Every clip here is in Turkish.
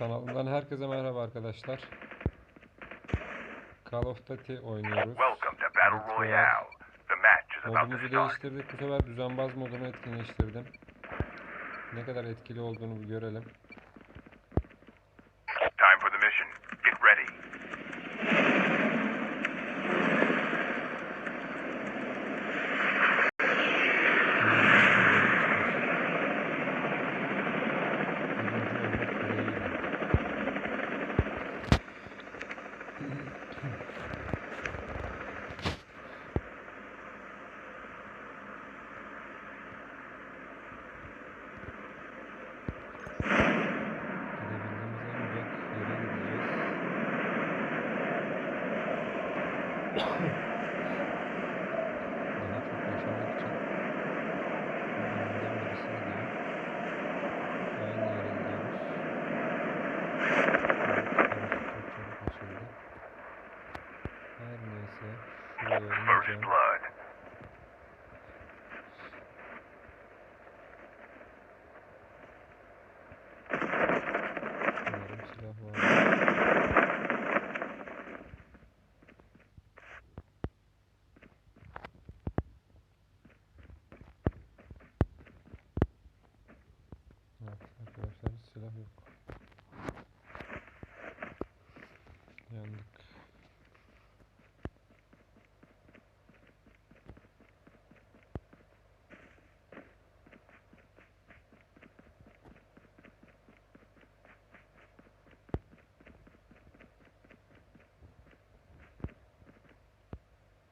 Kanalımdan herkese merhaba arkadaşlar. Call of Duty oynuyoruz. Modumuzu değiştirdik. Bu sefer düzenbaz modunu etkinleştirdim. Ne kadar etkili olduğunu bir görelim.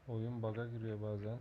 Oyun bug'a giriyor bazen.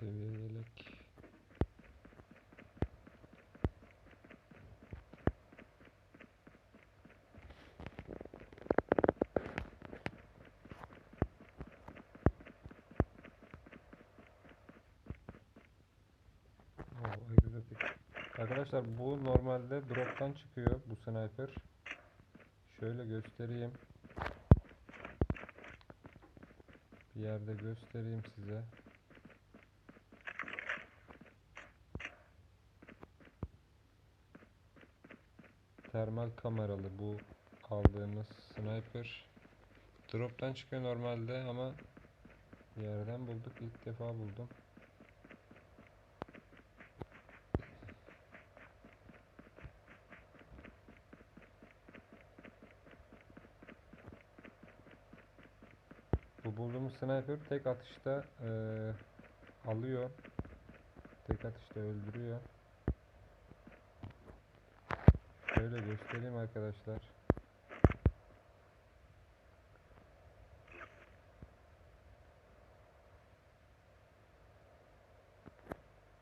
Seviye yelek. Arkadaşlar bu normalde drop'tan çıkıyor bu sniper. Şöyle göstereyim. Bir yerde göstereyim size. Termal kameralı bu aldığımız sniper. Drop'tan çıkıyor normalde ama yerden bulduk. ilk defa buldum. Bu bulduğumuz sniper tek atışta eee, alıyor. Tek atışta öldürüyor. Şöyle göstereyim arkadaşlar.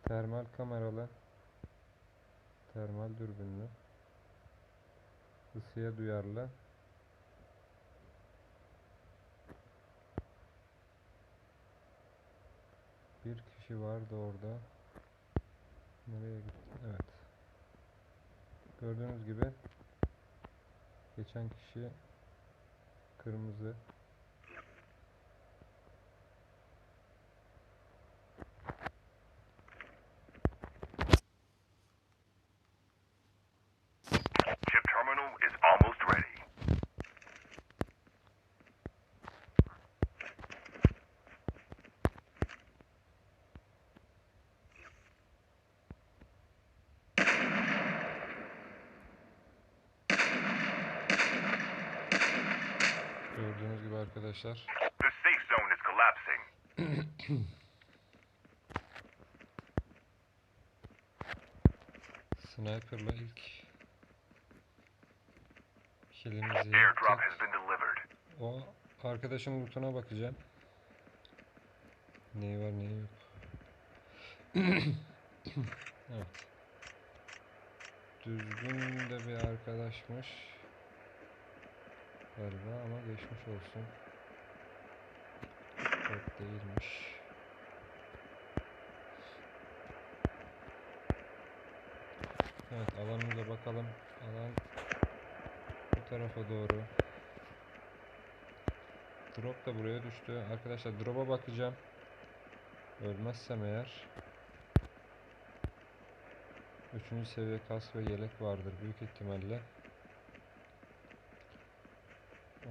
Termal kameralı termal dürbünlü ısıya duyarlı bir kişi vardı orada. Nereye gitti? Evet gördüğünüz gibi geçen kişi kırmızı Chip terminal is almost ready. Gördüğünüz gibi arkadaşlar The safe zone is collapsing. sniperla ilk killimizi Airdrop yaptık. O arkadaşın lootuna bakacağım. Neyi var neyi yok. evet. düzgün de bir arkadaşmış. Galiba ama geçmiş olsun. Çok değilmiş. Evet alanımıza bakalım. Alan bu tarafa doğru. Drop da buraya düştü. Arkadaşlar drop'a bakacağım. Ölmezsem eğer. Üçüncü seviye kask ve yelek vardır büyük ihtimalle.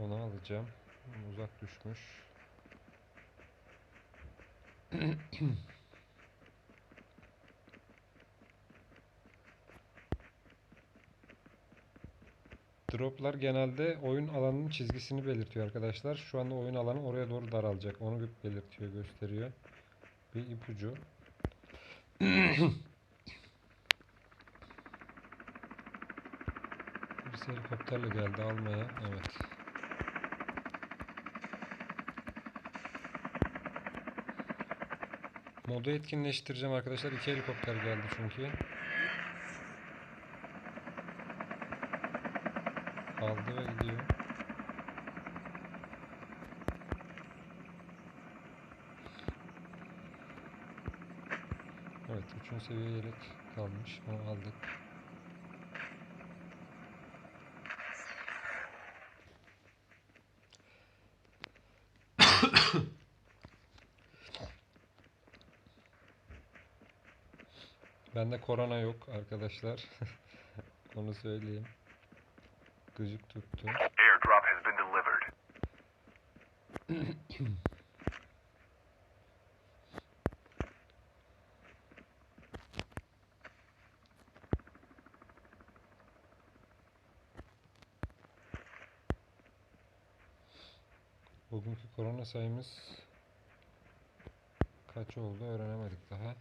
Onu alacağım. Uzak düşmüş. Droplar genelde oyun alanının çizgisini belirtiyor arkadaşlar. Şu anda oyun alanı oraya doğru daralacak. Onu bir belirtiyor, gösteriyor. Bir ipucu. Birisi helikopterle geldi almaya. Evet. Modu etkinleştireceğim arkadaşlar. İki helikopter geldi çünkü. Aldı ve gidiyor. Evet, üçüncü seviye yelek kalmış. Onu aldık. Bende korona yok arkadaşlar. Onu söyleyeyim. Gıcık tuttu. Airdrop has been delivered. Bugünkü korona sayımız kaç oldu öğrenemedik daha.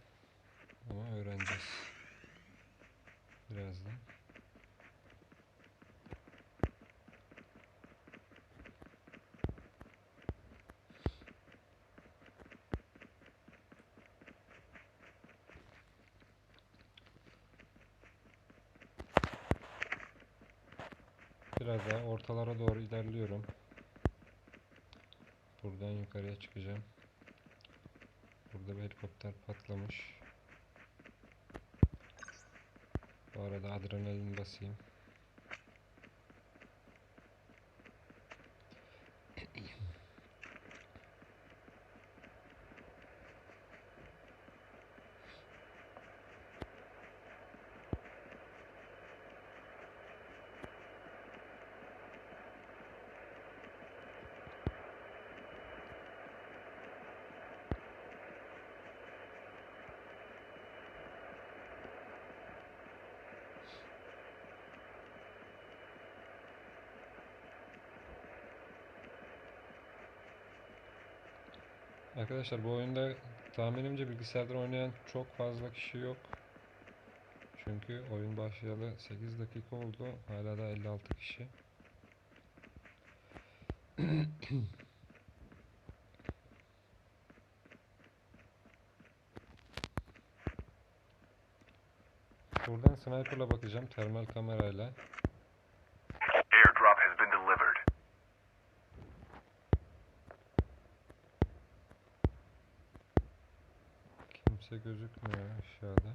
Ama öğreneceğiz. Birazdan. Biraz daha ortalara doğru ilerliyorum. Buradan yukarıya çıkacağım. Burada bir helikopter patlamış. Orada adrenalin basayım. Arkadaşlar bu oyunda tahminimce bilgisayardan oynayan çok fazla kişi yok. Çünkü oyun başlayalı 8 dakika oldu. Hala da 56 kişi. Buradan sniper'la bakacağım termal kamerayla. Airdrop has been delivered. Kimse gözükmüyor aşağıda.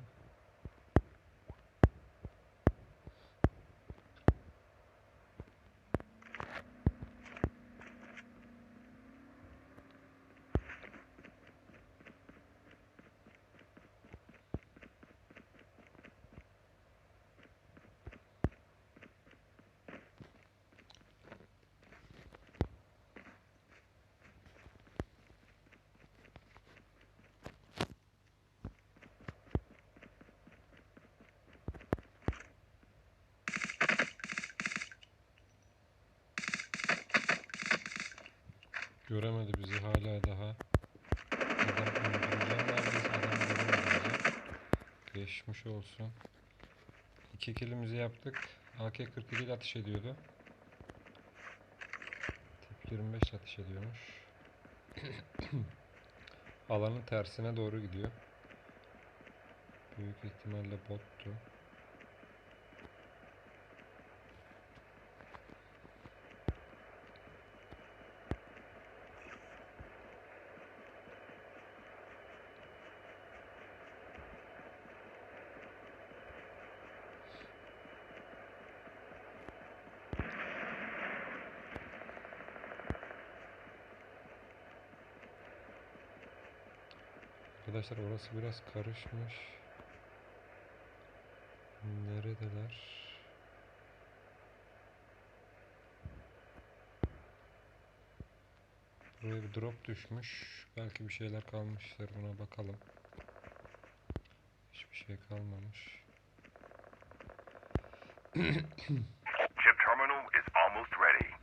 Göremedi bizi hala daha. Adam öldüreceğim adam göremedi. Geçmiş olsun. İki kilimizi yaptık. AK-47 ile ateş ediyordu. Tip 25 ile ateş ediyormuş. Alanın tersine doğru gidiyor. Büyük ihtimalle bottu. Arkadaşlar orası biraz karışmış. Neredeler? Buraya bir drop düşmüş. Belki bir şeyler kalmıştır. Buna bakalım. Hiçbir şey kalmamış. Chip terminal is almost ready.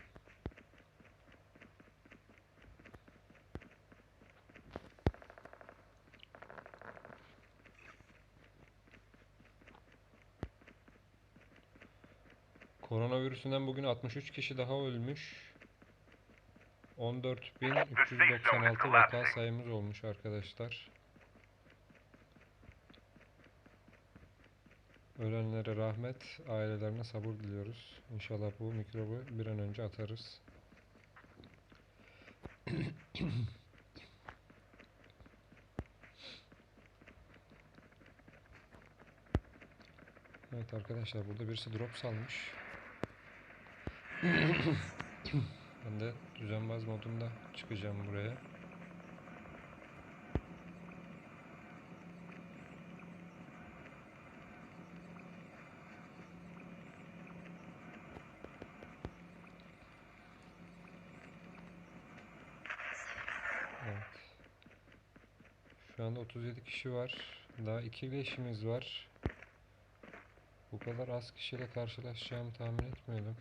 Koronavirüsünden bugün 63 kişi daha ölmüş. 14.396 vaka sayımız olmuş arkadaşlar. Ölenlere rahmet, ailelerine sabır diliyoruz. İnşallah bu mikrobu bir an önce atarız. Evet arkadaşlar burada birisi drop salmış. Ben de düzenbaz modunda çıkacağım buraya. Evet. Şu anda 37 kişi var. Daha iki leşimiz var. Bu kadar az kişiyle karşılaşacağımı tahmin etmiyordum.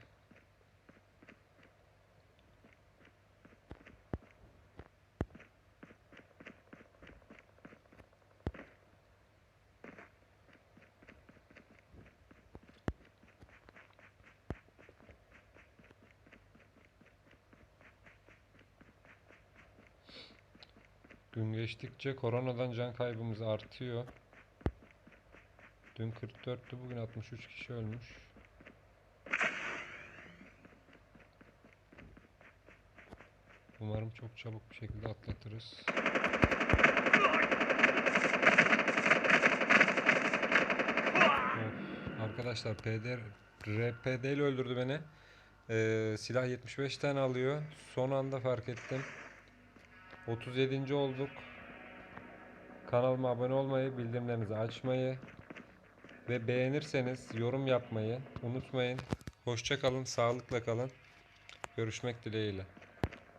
Gün geçtikçe koronadan can kaybımız artıyor. Dün 44'tü, bugün 63 kişi ölmüş. Umarım çok çabuk bir şekilde atlatırız. Of, arkadaşlar PD, RPD ile öldürdü beni. Ee, silah 75 tane alıyor. Son anda fark ettim. 37. olduk. Kanalıma abone olmayı, bildirimlerinizi açmayı ve beğenirseniz yorum yapmayı unutmayın. Hoşça kalın, sağlıkla kalın. Görüşmek dileğiyle.